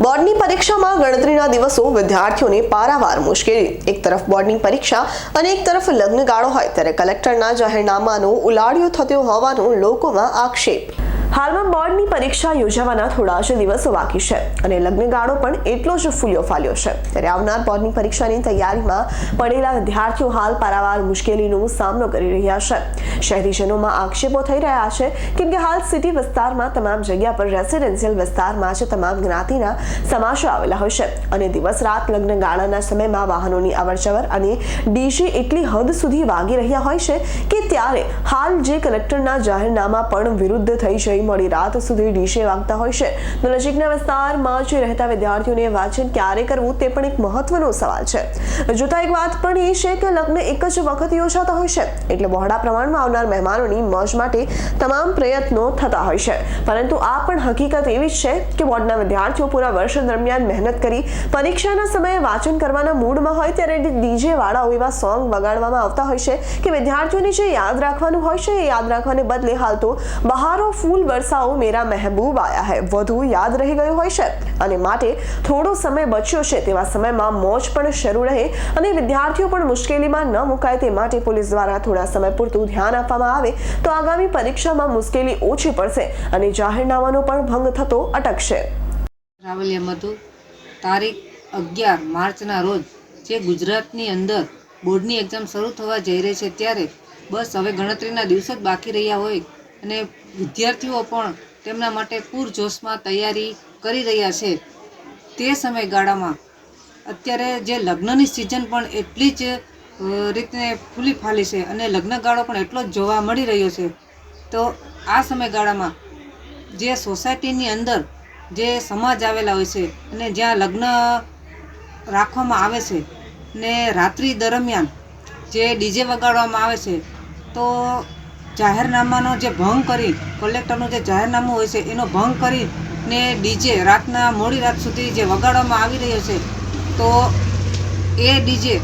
બોર્ડની પરીક્ષામાં ગણતરીના દિવસો વિદ્યાર્થીઓને પારાવાર મુશ્કેલી. એક તરફ બોર્ડની પરીક્ષા અને એક તરફ લગ્નગાળો હોય, ત્યારે કલેક્ટરના જાહેરનામાનો ઉલાડિયો થતો હોવાનો લોકોમાં આક્ષેપ. હાલમાં બોર્ડની પરીક્ષા યોજાવાના થોડા જ દિવસો બાકી છે અને લગ્નગાળો પણ એટલો જ ફૂલ્યો ફાલ્યો છે. ત્યારે આવનાર બોર્ડની પરીક્ષાની તૈયારીમાં પડેલા વિદ્યાર્થીઓ હાલ પારાવાર મુશ્કેલીનો સામનો કરી રહ્યા છે. શહેરીજનોમાં આક્ષેપો થઈ રહ્યા છે કેમ કે હાલ સિટી વિસ્તારમાં તમામ જગ્યા પર રેસિડેન્શિયલ વિસ્તારમાં જ તમામ જ્ઞાતિના સમાજો આવેલા હોય છે અને દિવસ રાત લગ્ન ગાળાના સમયમાં વાહનોની અવરજવર અને ડીજે એટલી હદ સુધી વાગી રહ્યા હોય છે કે ત્યારે હાલ જે કલેક્ટરના જાહેરનામા પણ વિરુદ્ધ થઈ જઈ મોડી રાત સુધી ડીશે વાગતા હોય છે. તો નજીકના વિસ્તારમાં જે રહેતા વિદ્યાર્થીઓને વાંચન ક્યારે કરવું તે પણ એક મહત્વનો સવાલ છે. જોતા એક વાત પણ એ છે કે લગ્ન એક જ વખત યોજાતા હોય છે. એટલે બહોળા પ્રમાણમાં આવનાર મહેમાનોની મોજ માટે તમામ પ્રયત્નો થતા હોય છે. પરંતુ આ પણ હકીકત એવી છે કે બોર્ડના વિદ્યાર્થીઓ પૂરા વર્ષ દરમિયાન મહેનત કરી પરીક્ષાના સમયે વાંચન કરવાના મૂડમાં હોય ત્યારે ડીજે વાળાઓ એવા સોંગ વગાડવામાં આવતા હોય છે કે વિદ્યાર્થીઓને જે યાદ રાખવાનું હોય છે એ યાદ રાખવાને બદલે હાલ તો બહારો ફૂલ બરસાઓ મેરા મહેબૂબ આયા હૈ. વધુ યાદ રહી ગયું હોય છે. અને માટે થોડો સમય બચ્યો છે તેવા સમયમાં મોજ પણ શરૂ રહે અને વિદ્યાર્થીઓ પણ મુશ્કેલીમાં ન મુકાય તે માટે પોલીસ દ્વારા થોડા સમય પૂરતું ધ્યાન આપવામાં આવે તો આગામી પરીક્ષામાં મુશ્કેલી ઓછી પડશે અને જાહેરનામાનો પણ ભંગ થતો અટકશે. રાવલિયા મધુ તારીખ અગિયાર માર્ચના રોજ જે ગુજરાતની અંદર બોર્ડની એક્ઝામ શરૂ થવા જઈ રહી છે ત્યારે બસ હવે ગણતરીના દિવસો જ બાકી રહ્યા હોય. અને વિદ્યાર્થીઓ પણ તેમના માટે પૂરજોશમાં તૈયારી કરી રહ્યા છે. તે સમયગાળામાં અત્યારે જે લગ્નની સિઝન પણ એટલી જ રીતને ફૂલી ફાલી છે અને લગ્નગાળો પણ એટલો જ જોવા મળી રહ્યો છે. તો આ સમયગાળામાં જે સોસાયટીની અંદર જે સમાજ આવેલા હોય છે અને જ્યાં લગ્ન રાખવામાં આવે છે ને રાત્રિ દરમિયાન જે ડીજે વગાડવામાં આવે છે, તો જાહેરનામાનો જે ભંગ કરી કલેક્ટરનું જે જાહેરનામું હોય છે, એનો ભંગ કરી ને ડીજે રાતના મોડી રાત સુધી જે વગાડવામાં આવી રહ્યો છે, તો એ ડીજે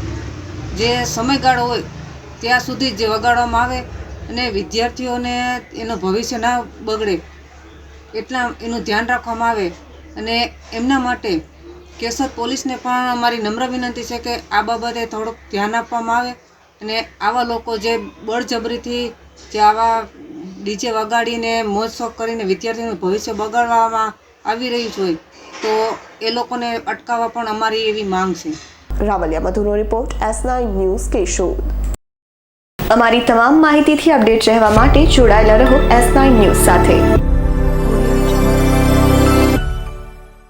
જે સમયગાળો હોય, ત્યાં સુધી જે વગાડવામાં આવે અને વિદ્યાર્થીઓને એનું ભવિષ્ય ના બગડે, એટલા એનું ધ્યાન રાખવામાં આવે અને એમના માટે કેશોદ પોલીસને પણ અમારી નમ્ર વિનંતી છે કે આ બાબતે થોડુંક ધ્યાન આપવામાં આવે અને આવા લોકો જે બળજબરીથી જે આવા ડીજે વગાડીને મોજ શોખ કરીને વિદ્યાર્થીઓનું ભવિષ્ય બગાડવામાં આવી રહ્યું છે તો એ લોકોને અટકાવવા પણ અમારી એવી માંગ છે. Ravaliya મધુનો report S nine news Keshod. અમારી તમામ માહિતીથી અપડેટ રહેવા માટે જોડાયેલા રહો એસ નાઇન ન્યૂઝ સાથે.